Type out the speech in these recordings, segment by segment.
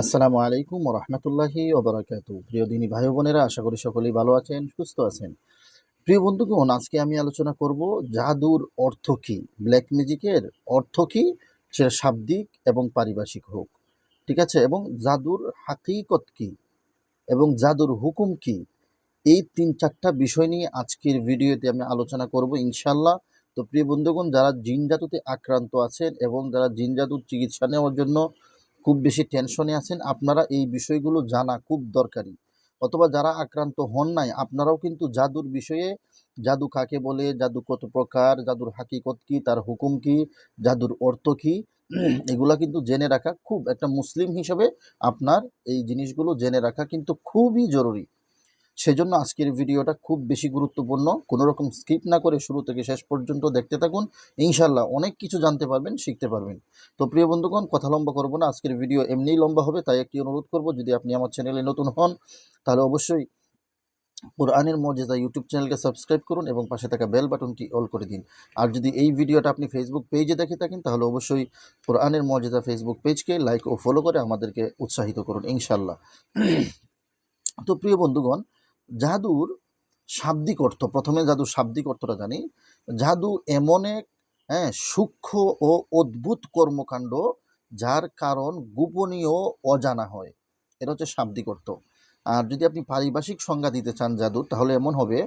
আসসালামু আলাইকুম রহমতুল্লাহি ওবরাকাত প্রিয় দিনী ভাই বোনেরা, আশা করি সকলেই ভালো আছেন, সুস্থ আছেন। প্রিয় বন্ধুগণ, আজকে আমি আলোচনা করব জাদুর অর্থ কী? ব্ল্যাক ম্যাজিকের অর্থ কী? সেটা শাব্দিক এবং পারিভাষিক হোক। ঠিক আছে? এবং জাদুর হাকিকত কী? এবং জাদুর হুকুম কী? এই তিন চারটা বিষয় নিয়ে আজকের ভিডিওতে আমি আলোচনা করব ইনশাল্লাহ তো প্রিয় বন্ধুগণ, যারা জিন জাদুতে আক্রান্ত আছেন এবং যারা জিন জাদুর চিকিৎসা নেওয়ার জন্য খুব বেশি টেনশনে আছেন, আপনারা এই বিষয়গুলো জানা খুব দরকারি। অথবা যারা আক্রান্ত হন নাই, আপনারাও কিন্তু জাদুর বিষয়ে, জাদু কাকে বলে, জাদু কত প্রকার, জাদুর হাকিকত কি, তার হুকুম কি, জাদুর অর্থ কি, এগুলা কিন্তু জেনে রাখা খুব, একটা মুসলিম হিসেবে আপনার এই জিনিসগুলো জেনে রাখা কিন্তু খুবই জরুরি। সেজন্য আজকের ভিডিওটা খুব বেশি গুরুত্বপূর্ণ। কোনো রকম স্কিপ না করে শুরু থেকে শেষ পর্যন্ত দেখতে থাকুন। ইনশাল্লাহ অনেক কিছু জানতে পারবেন, শিখতে পারবেন। তো প্রিয় বন্ধুগণ, কথা লম্বা করব না, আজকের ভিডিও এমনিই লম্বা হবে, তাই একটি অনুরোধ করব, যদি আপনি আমার চ্যানেলে নতুন হন, তাহলে অবশ্যই কোরআনের মর্যাদা ইউটিউব চ্যানেলকে সাবস্ক্রাইব করুন এবং পাশে থাকা বেল বাটনটি অল করে দিন। আর যদি এই ভিডিওটা আপনি ফেসবুক পেজে দেখে থাকেন, তাহলে অবশ্যই কোরআনের মর্যাদা ফেসবুক পেজকে লাইক ও ফলো করে আমাদেরকে উৎসাহিত করুন ইনশাল্লাহ তো প্রিয় বন্ধুগণ জাদুর শাব্দিক অর্থ, প্রথমে জাদুর শাব্দিক অর্থটা জানি। জাদু এমন এক হ্যাঁ সূক্ষ্ম ও অদ্ভুত কর্মকাণ্ড যার কারণ গোপনীয় অজানা হয়। এটা হচ্ছে শাব্দিক অর্থ। আর যদি আপনি পারিভাষিক সংজ্ঞা দিতে চান জাদুর, তাহলে এমন হবে,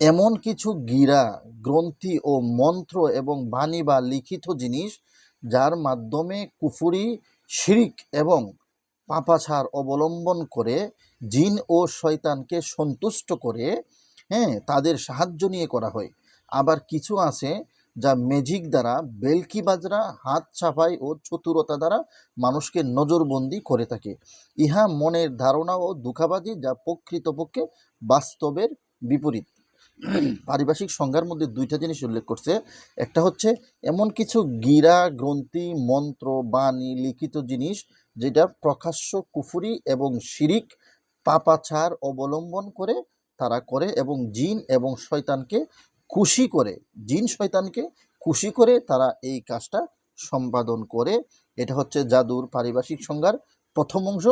এমন কিছু গিরা, গ্রন্থি ও মন্ত্র এবং বাণী বা লিখিত জিনিস যার মাধ্যমে কুফুরি, শিরিক এবং পাপাছার অবলম্বন করে, জিন ও শয়তানকে সন্তুষ্ট করে হ্যাঁ তাদের সাহায্য নিয়ে করা হয়। আবার কিছু আছে যা ম্যাজিক দ্বারা বেলকি বাজরা, হাত ছাপাই ও চতুরতা দ্বারা মানুষকে নজরবন্দি করে থাকে। ইহা মনের ধারণা ও দুঃখাবাজি যা প্রকৃতপক্ষে বাস্তবের বিপরীত। পারিভাষিক সংজ্ঞার মধ্যে দুইটা জিনিস উল্লেখ করছে। একটা হচ্ছে, এমন কিছু গিরা, গ্রন্থি, মন্ত্র, বাণী, লিখিত জিনিস যেটা প্রকাশ্য কুফুরি এবং শিরিক পাপাচার অবলম্বন করে তারা করে এবং জিন এবং শয়তানকে খুশি করে, জিন শয়তানকে খুশি করে তারা এই কাজটা সম্পাদন করে। এটা হচ্ছে জাদুর পারিভাষিক সংজ্ঞার প্রথম অংশ।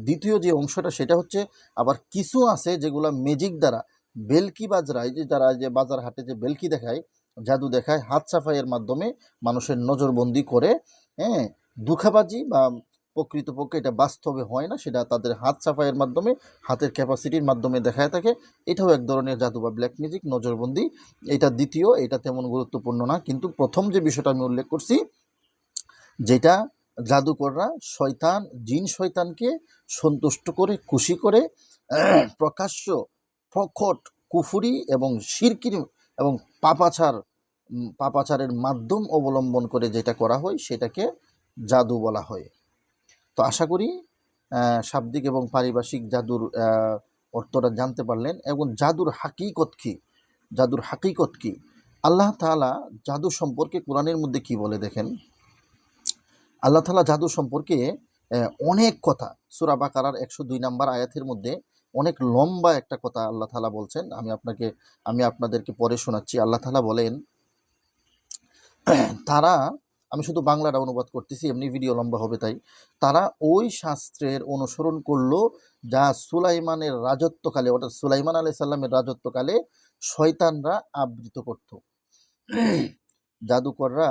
দ্বিতীয় যে অংশটা, সেটা হচ্ছে আবার কিছু আছে যেগুলো ম্যাজিক দ্বারা বেলকি বাজরা এই যে যারা যে বাজার হাটে যে বেলকি দেখায়, জাদু দেখায়, হাত সাফাইয়ের মাধ্যমে মানুষের নজরবন্দি করে হ্যাঁ দুঃখাবাজি বা প্রকৃতপক্ষে এটা বাস্তবে হয় না, সেটা তাদের হাত সাফাইয়ের মাধ্যমে, হাতের ক্যাপাসিটির মাধ্যমে দেখায় থাকে। এটাও এক ধরনের জাদু বা ব্ল্যাক মিউজিক নজরবন্দি। এটা দ্বিতীয়, এটা তেমন গুরুত্বপূর্ণ না। কিন্তু প্রথম যে বিষয়টা আমি উল্লেখ করছি, যেটা জাদুকররা শয়তান, জিন শয়তানকে সন্তুষ্ট করে, খুশি করে, প্রকাশ্য প্রকট কুফুরি এবং শিরকির এবং পাপাচার পাপাচারের মাধ্যম অবলম্বন করে যেটা করা হয়, সেটাকে জাদু বলা হয়। তো আশা করি শাব্দিক এবং পারিভাষিক জাদুর অর্থটা জানতে পারলেন এবং জাদুর হাকিকত কী? জাদুর হাকিকত কী? আল্লাহ তালা জাদু সম্পর্কে কোরআনের মধ্যে কি বলে দেখেন? আল্লাহ তালা জাদু সম্পর্কে অনেক কথা। সুরা বাকারার একশো দুই নাম্বার আয়াতের মধ্যে অনেক লম্বা একটা কথা আল্লাহ তালা বলছেন। আমি আপনাকে, আমি আপনাদেরকে পরে শোনাচ্ছি। আল্লাহ তালা বলেন, তারা আমি শুধু বাংলাটা অনুবাদ করতেছি, এমনি ভিডিও লম্বা হবে তাই। তারা ওই শাস্ত্রের অনুসরণ করল যা সুলাইমানের রাজত্বকালে, অর্থাৎ সুলাইমান আলাই সাল্লামের রাজত্বকালে শয়তানরা আবৃত করত। জাদুকররা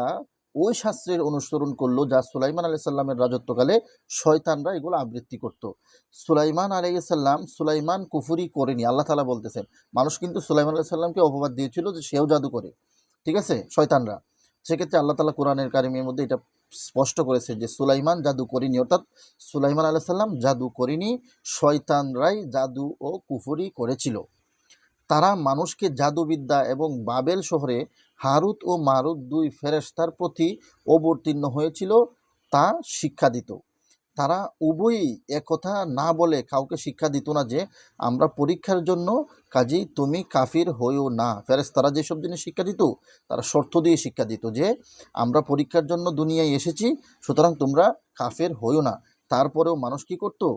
ওই শাস্ত্রের অনুসরণ করল যা সুলাইমান আলাই সাল্লামের রাজত্বকালে শয়তানরা এগুলো আবৃত্তি করত। সুলাইমান আলাই সাল্লাম সুলাইমান কুফুরি করেনি, আল্লাহ তালা বলতেছেন। মানুষ কিন্তু সুলাইমান আলাই সাল্লামকে অপবাদ দিয়েছিল যে সেও জাদু করে, ঠিক আছে? শয়তানরা। সেক্ষেত্রে আল্লাহ তালা কোরআনের কারিমের মধ্যে এটা স্পষ্ট করেছে যে সুলাইমান জাদু করিনি, অর্থাৎ সুলাইমান আল্লাহ সাল্লাম জাদু করিনি, শয়তান শয়তানরাই জাদু ও কুফরি করেছিল। তারা মানুষকে জাদুবিদ্যা এবং বাবেল শহরে হারুত ও মারুত দুই ফেরেস্তার প্রতি অবতীর্ণ হয়েছিল, তা শিক্ষা দিত। তারা উভয়ই একথা না বলে কাউকে শিক্ষা দিত না যে, আমরা পরীক্ষার জন্য কাজেই তুমি কাফির হইও না। ফেরেস তারা যেসব জিনিস শিক্ষা দিত, তারা শর্ত দিয়ে শিক্ষা দিত যে, আমরা পরীক্ষার জন্য দুনিয়ায় এসেছি, সুতরাং তোমরা কাফের হইও না। তারপরেও মানুষ কি করতো?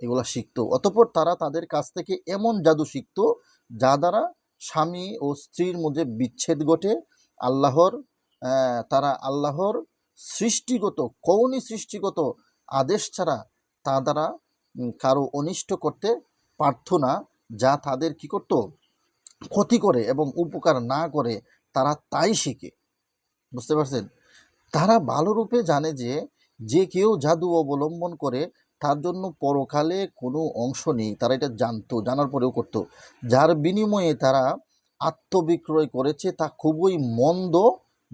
এগুলো শিখতো। অতপর তারা তাদের কাছ থেকে এমন জাদু শিখতো, যা দ্বারা স্বামী ও স্ত্রীর মধ্যে বিচ্ছেদ ঘটে। আল্লাহর তারা আল্লাহর সৃষ্টিগত কৌনি সৃষ্টিগত আদেশ ছাড়া তা দ্বারা কারও অনিষ্ট করতে পারত না, যা তাদের কি করত? ক্ষতি করে এবং উপকার না করে তারা তাই শিখে। বুঝতে পারছেন? তারা ভালোরূপে জানে যে যে কেউ জাদু অবলম্বন করে, তার জন্য পরকালে কোনো অংশ নেই। তারা এটা জানতো, জানার পরেও করতো। যার বিনিময়ে তারা আত্মবিক্রয় করেছে, তা খুবই মন্দ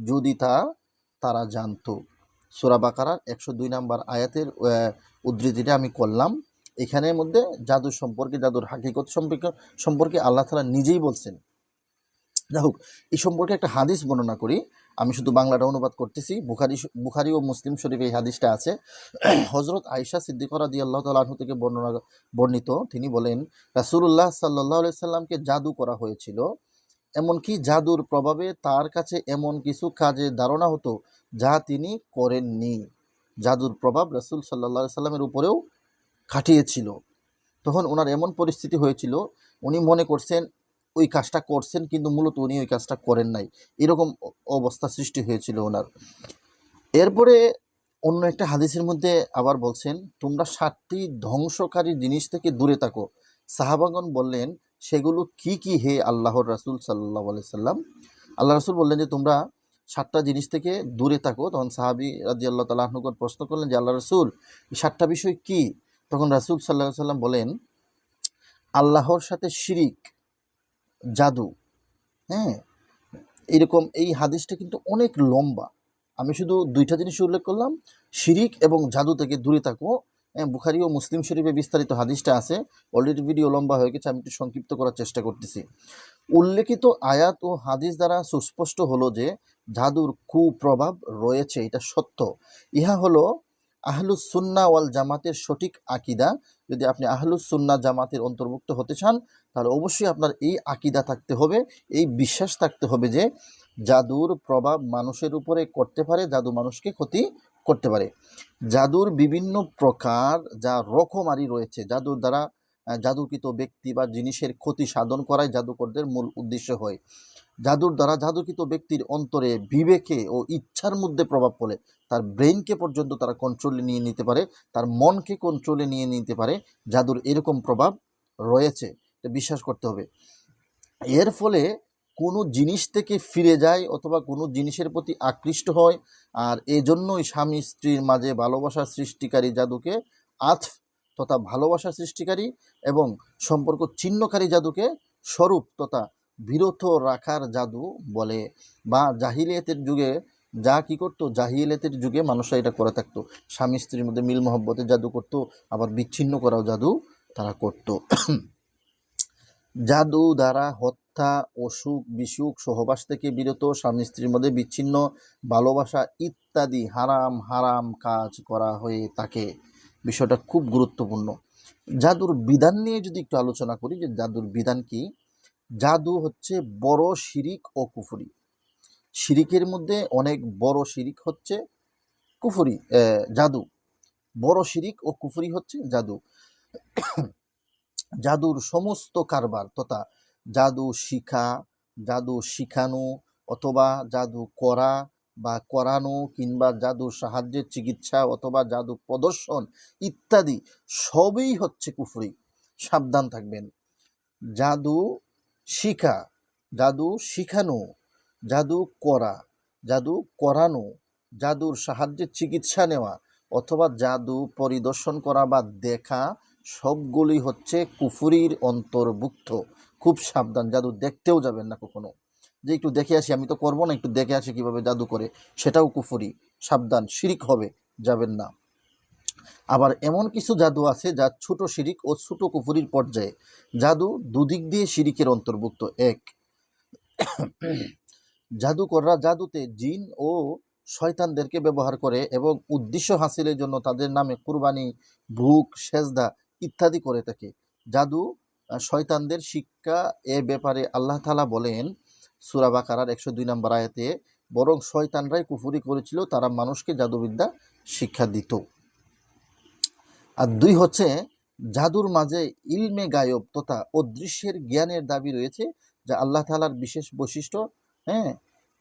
যদি তা, তারা জানতো। সুরা বাকারার একশো দুই নাম্বার আয়াতের উদ্ধৃতিটা আমি করলাম। এখানের মধ্যে জাদু সম্পর্কে, জাদুর হাকিকত সম্পর্কে সম্পর্কে আল্লাহ তালা নিজেই বলছেন। যাই হোক, এই সম্পর্কে একটা হাদিস বর্ণনা করি। আমি শুধু বাংলাটা অনুবাদ করতেছি। বুখারি বুখারি ও মুসলিম শরীফে এই হাদিসটা আছে। হজরত আয়সা সিদ্দিকরা দিয়ে আল্লাহ তালাহু থেকে বর্ণনা, বর্ণিত। তিনি বলেন রাসুল্লাহ সাল্লাহ সাল্লামকে জাদু করা হয়েছিল। এমনকি জাদুর প্রভাবে তার কাছে এমন কিছু কাজে ধারণা হতো যা তিনি করেননি। জাদুর প্রভাব রাসুল সাল্লাহ সাল্লামের উপরেও খাটিয়েছিল। তখন ওনার এমন পরিস্থিতি হয়েছিল, উনি মনে করছেন, ওই কাজটা করছেন কিন্তু মূলত উনি ওই কাজটা করেন নাই। এরকম অবস্থা সৃষ্টি হয়েছিল ওনার। এরপরে অন্য একটা হাদিসের মধ্যে আবার বলছেন, তোমরা সাতটি ধ্বংসকারী জিনিস থেকে দূরে থাকো। সাহাবাগন বললেন, সেগুলো কি কি হে আল্লাহর রাসূল সাল্লাহ সাল্লাম? আল্লাহ রাসূল বললেন যে, তোমরা সাতটা জিনিস থেকে দূরে থাকো। তখন সাহাবি রাজি আল্লাহ তালাহনুগর প্রশ্ন করলেন যে আল্লাহ রসুল সাতটা বিষয় কি? তখন রাসূল সাল্লাহ সাল্লাম বলেন, আল্লাহর সাথে শিরিক, জাদু। হ্যাঁ? এরকম এই হাদিসটা কিন্তু অনেক লম্বা। আমি শুধু দুইটা জিনিস উল্লেখ করলাম, শিরিক এবং জাদু থেকে দূরে থাকো। বুখারি ও মুসলিম শরীফে বিস্তারিত হাদিসটা আছে। অলরেডি ভিডিও লম্বা হয়ে গেছে, আমি একটু সংক্ষিপ্ত করার চেষ্টা করতেছি। উল্লেখিত আয়াত ও হাদিস দ্বারা সুস্পষ্ট হলো যে, জাদুর কুপ্রভাব রয়েছে, এটা সত্য। ইহা হলো আহলুস সুন্না ওয়াল জামাতের সঠিক আকিদা। যদি আপনি আহলুস সুন্না জামাতের অন্তর্ভুক্ত হতে চান, তাহলে অবশ্যই আপনার এই আকিদা থাকতে হবে, এই বিশ্বাস থাকতে হবে যে, জাদুর প্রভাব মানুষের উপরে করতে পারে, জাদু মানুষকে ক্ষতি করতে পারে। জাদুর বিভিন্ন প্রকার যা রকমারি রয়েছে, জাদুর দ্বারা জাদুকৃত ব্যক্তি বা জিনিসের ক্ষতি সাধন করাই জাদুকরদের মূল উদ্দেশ্য হয়। জাদুর দ্বারা জাদুকৃত ব্যক্তির অন্তরে বিবেকে ও ইচ্ছার মধ্যে প্রভাব পড়ে। তার ব্রেনকে পর্যন্ত তারা কন্ট্রোলে নিয়ে নিতে পারে, তার মনকে কন্ট্রোলে নিয়ে নিতে পারে। জাদুর এরকম প্রভাব রয়েছে, এটা বিশ্বাস করতে হবে। এর ফলে কোনো জিনিস থেকে ফিরে যায় অথবা কোনো জিনিসের প্রতি আকৃষ্ট হয় আর এজন্যই স্বামী স্ত্রীর মাঝে ভালোবাসা সৃষ্টিকারী জাদুকে আথ তথা ভালোবাসা সৃষ্টিকারী এবং সম্পর্ক ছিন্নকারী জাদুকে স্বরূপ তথা বিরত রাখার জাদু বলে। বা জাহিলিয়াতের যুগে যা কি করতো, জাহিলিয়াতের যুগে মানুষরা এটা করে থাকতো। স্বামী স্ত্রীর মধ্যে মিল মহব্বতের জাদু করতো, আবার বিচ্ছিন্ন করাও জাদু তারা করতো। জাদু দ্বারা হত্যা অসুখ, বিসুখ, সহবাস থেকে বিরত, স্বামী স্ত্রীর মধ্যে বিচ্ছিন্ন, ভালোবাসা ইত্যাদি হারাম হারাম কাজ করা হয়ে থাকে। বিষয়টা খুব গুরুত্বপূর্ণ। জাদুর বিধান নিয়ে যদি একটু আলোচনা করি, যে জাদুর বিধান কি? জাদু হচ্ছে বড় শিরিক ও কুফুরি। শিরিকের মধ্যে অনেক বড় শিরিক হচ্ছে কুফুরি জাদু। বড় শিরিক ও কুফুরি হচ্ছে জাদু। জাদুর সমস্ত কারবার তথা জাদু শিখা, জাদু শিখানো অথবা জাদু করা বা করানো কিংবা জাদুর সাহায্যের চিকিৎসা অথবা জাদু প্রদর্শন ইত্যাদি সবই হচ্ছে কুফরি। সাবধান থাকবেন। জাদু শিখা, জাদু শিখানো, জাদু করা, জাদু করানো, জাদুর সাহায্যে চিকিৎসা নেওয়া অথবা জাদু পরিদর্শন করা বা দেখা সবগুলি হচ্ছে কুফুরির অন্তর্ভুক্ত। খুব সাবধান। জাদু দেখতেও যাবেন না কখনো। যে একটু দেখে আসি, আমি তো করব না, একটু দেখে আসি কীভাবে জাদু করে। সেটাও কুফুরি। সাবধান, শিরিক হবে, যাবেন না। আবার এমন কিছু জাদু আছে যা ছোট শিরিক ও ছোট কুফুরির পর্যায়ে। জাদু দুদিক দিয়ে শিরিকের অন্তর্ভুক্ত। এক, জাদুকররা জাদুতে জিন ও শয়তানদেরকে ব্যবহার করে এবং উদ্দেশ্য হাসিলের জন্য তাদের নামে কুরবানি ভুক সেজদা ইত্যাদি করে থাকে। জাদু শয়তানদের শিক্ষা এ ব্যাপারে আল্লাহ তালা বলেন, সুরা বাকারার একশো দুই নম্বর আয়াতে, বরং শয়তানরাই কুফুরি করেছিল, তারা মানুষকে জাদুবিদ্যা শিক্ষা দিত। আর দুই হচ্ছে, জাদুর মাঝে ইলমে গায়ব তথা অদৃশ্যের জ্ঞানের দাবি রয়েছে, যা আল্লাহ তালার বিশেষ বৈশিষ্ট্য। হ্যাঁ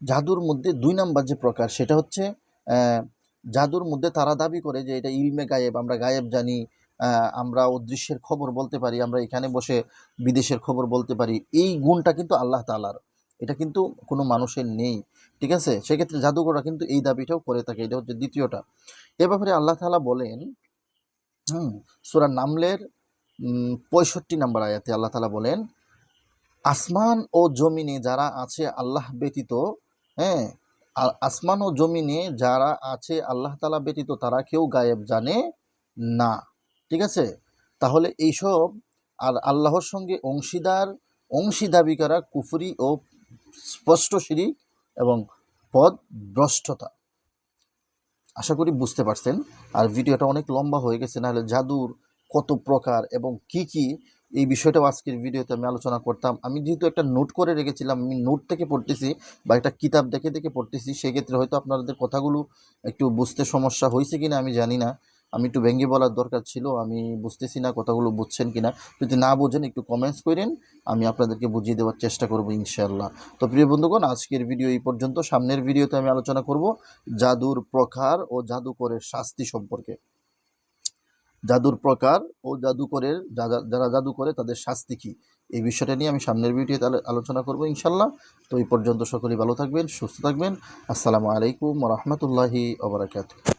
জাদুর মধ্যে দুই নাম্বার যে প্রকার, সেটা হচ্ছে জাদুর মধ্যে তারা দাবি করে যে এটা ইলমে গায়েব, আমরা গায়েব জানি আমরা অদৃশ্যের খবর বলতে পারি, আমরা এখানে বসে বিদেশের খবর বলতে পারি, এই গুণটা কিন্তু আল্লাহ তালার এটা কিন্তু কোনো মানুষের নেই, ঠিক আছে? সেক্ষেত্রে জাদুকররা কিন্তু এই দাবিটাও করে থাকে, এটা হচ্ছে দ্বিতীয়টা। এ ব্যাপারে আল্লাহ তালা বলেন, হুম, সূরা নামলের পঁয়ষট্টি নাম্বার আয়াতে আল্লাহ তালা বলেন, আসমান ও জমিনে যারা আছে আল্লাহ ব্যতীত হ্যাঁ আ- আসমান ও জমিনে যারা আছে আল্লাহ তালা ব্যতীত তারা কেউ গায়েব জানে না। ঠিক আছে? তাহলে এইসব আর আল্লাহর সঙ্গে অংশীদার, অংশীদাবিকারা কুফরি ও স্পষ্ট শিরিক এবং পদ ভ্রষ্টতা। আশা করি বুঝতে পারছেন। আর ভিডিওটা অনেক লম্বা হয়ে গেছে, নাহলে জাদুর কত প্রকার এবং কি কি এই বিষয়টাও আজকের ভিডিওতে আমি আলোচনা করতাম। আমি যেহেতু একটা নোট করে রেখেছিলাম, আমি নোট থেকে পড়তেছি বা একটা কিতাব দেখে দেখে পড়তেছি, সেক্ষেত্রে হয়তো আপনাদের কথাগুলো একটু বুঝতে সমস্যা হয়েছে কিনা আমি জানি না। আমি একটু ভেঙে বলার দরকার ছিল, আমি বুঝতেছি না কথাগুলো বুঝছেন কিনা। যদি না বোঝেন, একটু কমেন্টস করেন, আমি আপনাদেরকে বুঝিয়ে দেওয়ার চেষ্টা করব ইনশাআল্লাহ। তো প্রিয় বন্ধুগণ, আজকের ভিডিও এই পর্যন্ত। সামনের ভিডিওতে আমি আলোচনা করব জাদুর প্রকার ও জাদুকরের শাস্তি সম্পর্কে। জাদুর প্রকার ও জাদুকরের যারা- জাদু করে, তাদের শাস্তি কী? এই বিষয়টা নিয়ে আমি সামনের ভিডিওতে আলো- আলোচনা করব ইনশাল্লাহ তো এই পর্যন্ত সকলেই ভালো থাকবেন, সুস্থ থাকবেন। আসসালামু আলাইকুম রহমতুল্লাহি ওবরাকাতু